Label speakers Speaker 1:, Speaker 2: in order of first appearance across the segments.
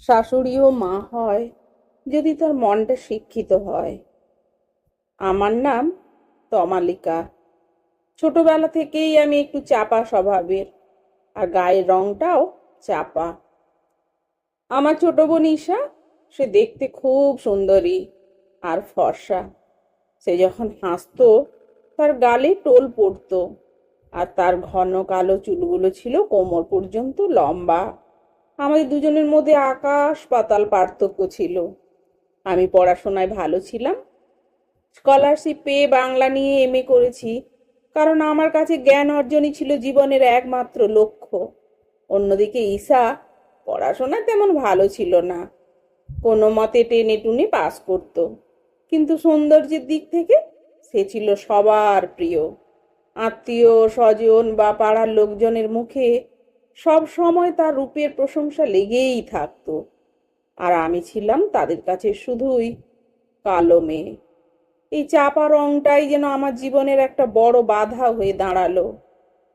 Speaker 1: শাশুড়িও মা হয়, যদি তার মনটা শিক্ষিত হয়। আমার নাম তমালিকা। ছোটবেলা থেকেই আমি একটু চাপা স্বভাবের, আর গায়ের রংটাও চাপা। আমার ছোট বোন ঈশা, সে দেখতে খুব সুন্দরী আর ফর্সা। সে যখন হাসতো, তার গালে টোল পড়তো, আর তার ঘন কালো চুলগুলো ছিল কোমর পর্যন্ত লম্বা। আমাদের দুজনের মধ্যে আকাশ পাতাল পার্থক্য ছিল। আমি পড়াশোনায় ভালো ছিলাম। স্কলারশিপ পেয়ে বাংলা নিয়ে এমএ করেছি, কারণ আমার কাছে জ্ঞান অর্জনই ছিল জীবনের একমাত্র লক্ষ্য। অন্যদিকে ঈশা পড়াশোনা তেমন ভালো ছিল না। কোনো মতে টেনে টুনে পাস করত। কিন্তু সৌন্দর্যের দিক থেকে সে ছিল সবার প্রিয়। আত্মীয়, স্বজন বা পাড়ার লোকজনের মুখে সব সময় তার রূপের প্রশংসা লেগেই থাকত। আর আমি ছিলাম তাদের কাছে শুধুই কালো মেয়ে। এই চাপা রংটাই যেন আমার জীবনের একটা বড় বাধা হয়ে দাঁড়াল।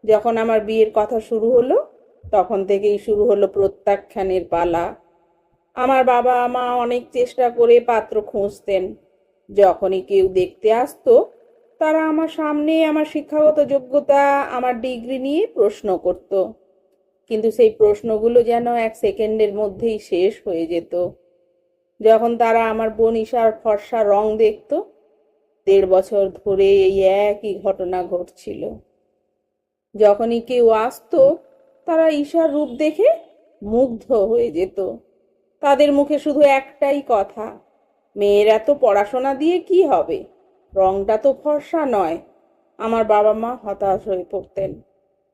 Speaker 1: যখন আমার বিয়ের কথা শুরু হলো, তখন থেকেই শুরু হলো প্রত্যাখ্যানের পালা। আমার বাবা মা অনেক চেষ্টা করে পাত্র খুঁজতেন। যখনই কেউ দেখতে আসতো, তারা আমার সামনে আমার শিক্ষাগত যোগ্যতা, আমার ডিগ্রি নিয়ে প্রশ্ন করত। কিন্তু সেই প্রশ্নগুলো যেন এক সেকেন্ডের মধ্যেই শেষ হয়ে যেত। যখন তারা আমার বোন ঈশার ফর্সা রং দেখত, দেড় বছর ধরে এই একই ঘটনা ঘটছিল। যখনই কেউ আসতো, তারা ঈশার রূপ দেখে মুগ্ধ হয়ে যেত। তাদের মুখে শুধু একটাই কথা, মেয়ের এত পড়াশোনা দিয়ে কি হবে? রংটা তো ফর্সা নয়। আমার বাবা মা হতাশ হয়ে পড়তেন।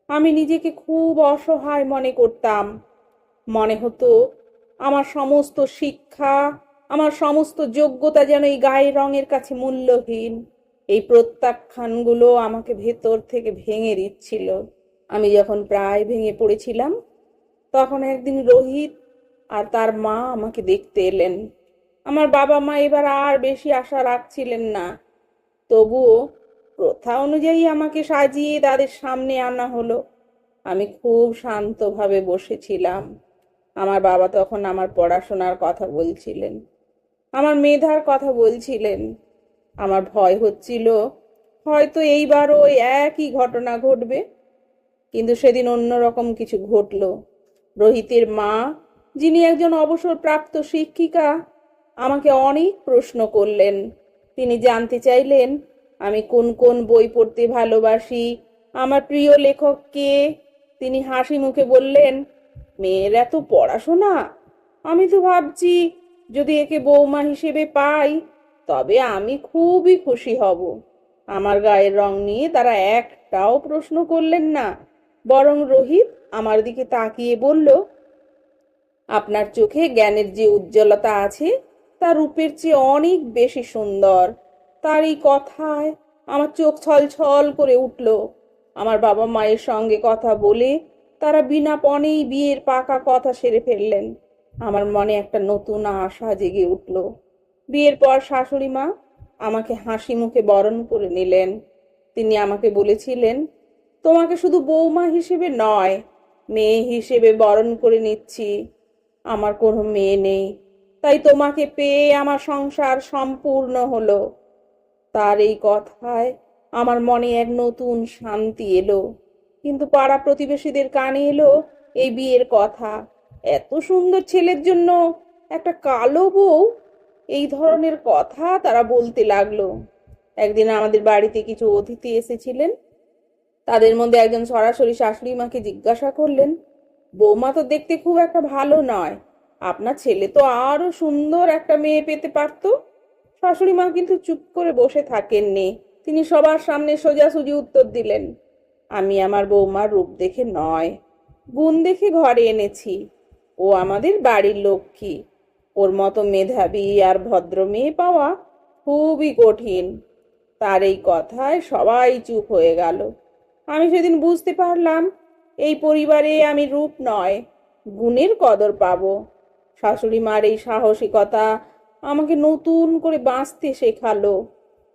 Speaker 1: আমি নিজেকে খুব অসহায় মনে করতাম। মনে হতো, আমার সমস্ত শিক্ষা, আমার সমস্ত যোগ্যতা যেন এই গায়ের রঙের কাছে মূল্যহীন। এই প্রত্যাখ্যানগুলো আমাকে ভেতর থেকে ভেঙে দিচ্ছিল। আমি যখন প্রায় ভেঙে পড়েছিলাম, তখন একদিন রোহিত আর তার মা আমাকে দেখতে এলেন। আমার বাবা মা এবার আর বেশি আশা রাখছিলেন না। তবুও প্রথা অনুযায়ী আমাকে সাজিয়ে তাদের সামনে আনা হলো। আমি খুব শান্তভাবে বসেছিলাম। আমার বাবা তখন আমার পড়াশোনার কথা বলছিলেন। আমার মেধার কথা বলছিলেন। আমার ভয় হচ্ছিল, হয়তো এইবারও ওই একই ঘটনা ঘটবে। কিন্তু সেদিন অন্যরকম কিছু ঘটল। রোহিতের মা, যিনি একজন অবসরপ্রাপ্ত শিক্ষিকা, আমাকে অনেক প্রশ্ন করলেন। তিনি জানতে চাইলেন আমি কোন কোন বই পড়তে ভালোবাসি। আমার প্রিয় লেখক কে? তিনি হাসি মুখে বললেন, মেয়ের এত পড়াশোনা? আমি তো ভাবছি, যদি একে বৌমা হিসেবে পাই, তবে আমি খুবই খুশি হব। আমার গায়ের রং নিয়ে তারা একটাও প্রশ্ন করলেন না। বরং রোহিত আমার দিকে তাকিয়ে বলল, আপনার চোখে জ্ঞানের যে উজ্জ্বলতা আছে, তা রূপের চেয়ে অনেক বেশি সুন্দর। তার এই কথায় আমার চোখ ছলছল করে উঠল। আমার বাবা মায়ের সঙ্গে কথা বলে তারা বিনা পণেই বিয়ের পাকা কথা সেরে ফেললেন। আমার মনে একটা নতুন আশা জেগে উঠল। বিয়ের পর শাশুড়ি মা আমাকে হাসি মুখে বরণ করে নিলেন। তিনি আমাকে বলেছিলেন, তোমাকে শুধু বৌমা হিসেবে নয়, মেয়ে হিসেবে বরণ করে নিচ্ছি। আমার কোনো মেয়ে নেই, তাই তোমাকে পেয়ে আমার সংসার সম্পূর্ণ হলো। তার এই কথায় আমার মনে এক নতুন শান্তি এলো। কিন্তু পাড়া প্রতিবেশীদের কানে এলো এই বিয়ের কথা। এত সুন্দর ছেলের জন্য একটা কালো বউ? এই ধরনের কথা তারা বলতে লাগল। একদিন আমাদের বাড়িতে কিছু অতিথি এসেছিলেন। তাদের মধ্যে একজন সরাসরি শাশুড়ি মাকে জিজ্ঞাসা করলেন, বৌমা তো দেখতে খুব একটা ভালো নয়। আপনার ছেলে তো আরও সুন্দর একটা মেয়ে পেতে পারতো? শাশুড়ি মা কিন্তু চুপ করে বসে থাকেননি। তিনি সবার সামনে সোজাসুজি উত্তর দিলেন, আমি আমার বৌমার রূপ দেখে নয়, গুণ দেখে ঘরে এনেছি। ও আমাদের বাড়ির লক্ষ্মী। ওর মতো মেধাবী আর ভদ্র মেয়ে পাওয়া খুবই কঠিন। তার এই কথায় সবাই চুপ হয়ে গেল। আমি সেদিন বুঝতে পারলাম, এই পরিবারে আমি রূপ নয়, গুণের কদর পাবো। শাশুড়ি মার এই সাহসিকতা আমাকে নতুন করে বাঁচতে শেখালো।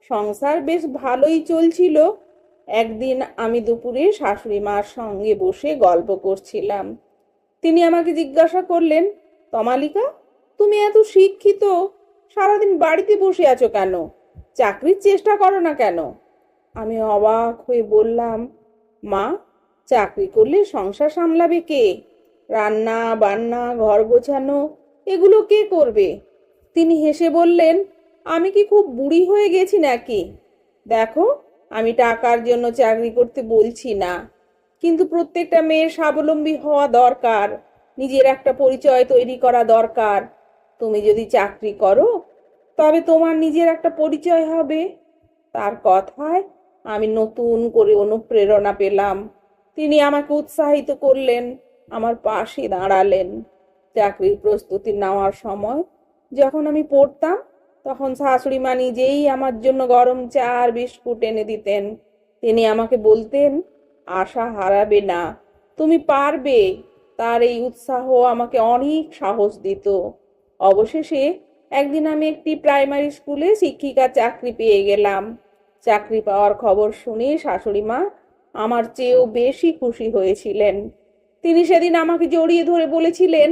Speaker 1: সংসার বেশ ভালোই চলছিল। একদিন আমি দুপুরে শাশুড়ি মার সঙ্গে বসে গল্প করছিলাম। তিনি আমাকে জিজ্ঞাসা করলেন, তমালিকা, তুমি এত শিক্ষিত, সারাদিন বাড়িতে বসে আছো কেন? চাকরির চেষ্টা করো না কেন? আমি অবাক হয়ে বললাম, মা, চাকরি করলে সংসার সামলাবে কে? রান্না, বান্না, ঘর গোছানো, এগুলো কে করবে? তিনি হেসে বললেন, আমি কি খুব বুড়ি হয়ে গেছি নাকি? দেখো, আমি টাকার জন্য চাকরি করতে বলছি না। কিন্তু প্রত্যেকটা মেয়ের স্বাবলম্বী হওয়া দরকার, নিজের একটা পরিচয় তৈরি করা দরকার। তুমি যদি চাকরি করো, তবে তোমার নিজের একটা পরিচয় হবে। তার কথায় আমি নতুন করে অনুপ্রেরণা পেলাম। তিনি আমাকে উৎসাহিত করলেন, আমার পাশে দাঁড়ালেন। চাকরির প্রস্তুতি নেওয়ার সময় যখন আমি পড়তাম, তখন শাশুড়ি মা নিজেই আমার জন্য গরম চা আর বিস্কুট এনে দিতেন। তিনি আমাকে বলতেন, আশা হারাবে না, তুমি পারবে। তার এই উৎসাহ আমাকে অনেক সাহস দিত। অবশেষে একদিন আমি একটি প্রাইমারি স্কুলে শিক্ষিকা চাকরি পেয়ে গেলাম। চাকরি পাওয়ার খবর শুনে শাশুড়ি মা আমার চেয়েও বেশি খুশি হয়েছিলেন। তিনি সেদিন আমাকে জড়িয়ে ধরে বলেছিলেন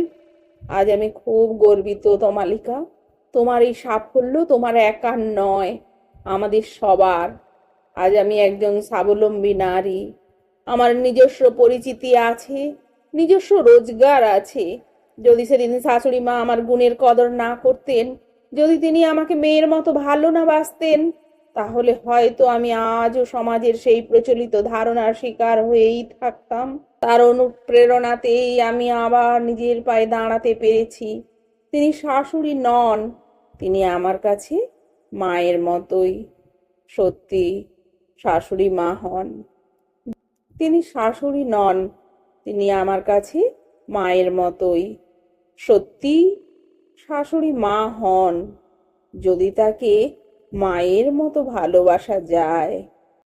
Speaker 1: আজ আমি খুব গর্বিত তমালিকা। তোমার এই সাফল্য তোমার একার নয়, আমাদের সবার। আজ আমি একজন স্বাবলম্বী নারী। আমার নিজস্ব পরিচিতি আছে, নিজস্ব রোজগার আছে। যদি সেদিন শাশুড়ি মা আমার গুণের কদর না করতেন, যদি তিনি আমাকে মেয়ের মতো ভালো না বাসতেন তাহলে হয়তো আমি আজও সমাজের সেই প্রচলিত ধারণার শিকার হয়েই থাকতাম। তার অনুপ্রেরণাতেই আমি আবার নিজের পায়ে দাঁড়াতে পেরেছি। তিনি শাশুড়ি নন, তিনি আমার কাছে মায়ের মতোই। সত্যি, শাশুড়ি মা হন। তিনি শাশুড়ি নন, তিনি আমার কাছে মায়ের মতোই। সত্যি, শাশুড়ি মা হন। যদি তাকে মায়ের মতো ভালোবাসা যায়।